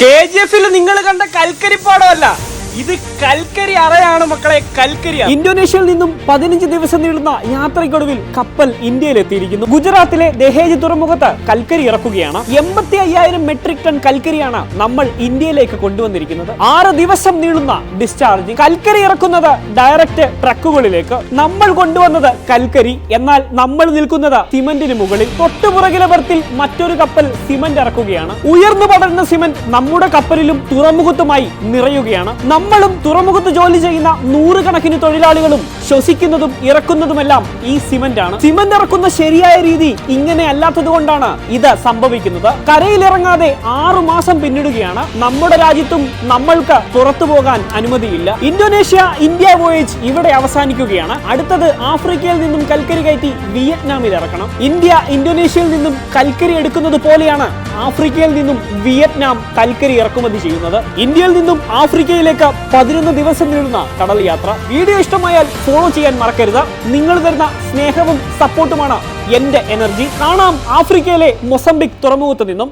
K G എഫിൽ നിങ്ങൾ കണ്ട കൽക്കരിപ്പാടമല്ല. ഇത് കൽക്കരി അറയാണ് മക്കളെ കൽക്കരി ഇന്തോനേഷ്യയിൽ നിന്നും പതിനഞ്ച് ദിവസം നീളുന്ന യാത്രയ്ക്കൊടുവിൽ കപ്പൽ ഇന്ത്യയിൽ എത്തിയിരിക്കുന്നു ഗുജറാത്തിലെ ദഹേജ് തുറമുഖത്ത് കൽക്കരി ഇറക്കുകയാണ്. എൺപത്തി അയ്യായിരം മെട്രിക് ടൺ കൽക്കരിയാണ് നമ്മൾ ഇന്ത്യയിലേക്ക് കൊണ്ടുവന്നിരിക്കുന്നത്. ആറ് ദിവസം നീളുന്ന ഡിസ്ചാർജ് കൽക്കരി ഇറക്കുന്നത് ഡയറക്റ്റ് ട്രക്കുകളിലേക്ക്. നമ്മൾ കൊണ്ടുവന്നത് കൽക്കരി. എന്നാൽ നമ്മൾ നിൽക്കുന്നത് സിമന്റിന് മുകളിൽ. തൊട്ടുപുറകിലെ ബർത്തിൽ മറ്റൊരു കപ്പൽ സിമന്റ് ഇറക്കുകയാണ്. ഉയർന്നു പടരുന്ന സിമന്റ് നമ്മുടെ കപ്പലിലും തുറമുഖത്തുമായി നിറയുകയാണ്. നമ്മളും തുറമുഖത്ത് ജോലി ചെയ്യുന്ന നൂറുകണക്കിന് തൊഴിലാളികളും ശ്വസിക്കുന്നതും ഇറക്കുന്നതുമെല്ലാം ഈ സിമന്റ് ആണ് സിമന്റ് ഇറക്കുന്ന ശരിയായ രീതി ഇങ്ങനെ അല്ലാത്തത് കൊണ്ടാണ് ഇത് സംഭവിക്കുന്നത്. കരയിലിറങ്ങാതെ ആറു മാസം പിന്നിടുകയാണ്. നമ്മുടെ രാജ്യത്തും നമ്മൾക്ക് പുറത്തു പോകാൻ അനുമതിയില്ല. ഇന്തോനേഷ്യ ഇന്ത്യ വോയേജ് ഇവിടെ അവസാനിക്കുകയാണ്. അടുത്തത് ആഫ്രിക്കയിൽ നിന്നും കൽക്കരി കയറ്റി വിയറ്റ്നാമിൽ ഇറക്കണം. ഇന്ത്യ ഇന്തോനേഷ്യയിൽ നിന്നും കൽക്കരി എടുക്കുന്നത് പോലെയാണ് ആഫ്രിക്കയിൽ നിന്നും വിയറ്റ്നാം കൽക്കരി ഇറക്കുമതി ചെയ്യുന്നത്. ഇന്ത്യയിൽ നിന്നും ആഫ്രിക്കയിലേക്ക് പതിനൊന്ന് ദിവസം നീളുന്ന കടൽ യാത്ര വീഡിയോ ഇഷ്ടമായാൽ ഫോളോ ചെയ്യാൻ മറക്കരുത്. നിങ്ങൾ തരുന്ന സ്നേഹവും സപ്പോർട്ടുമാണ് എന്റെ എനർജി കാണാം ആഫ്രിക്കയിലെ മൊസംബിക് തുറമുഖത്ത് നിന്നും.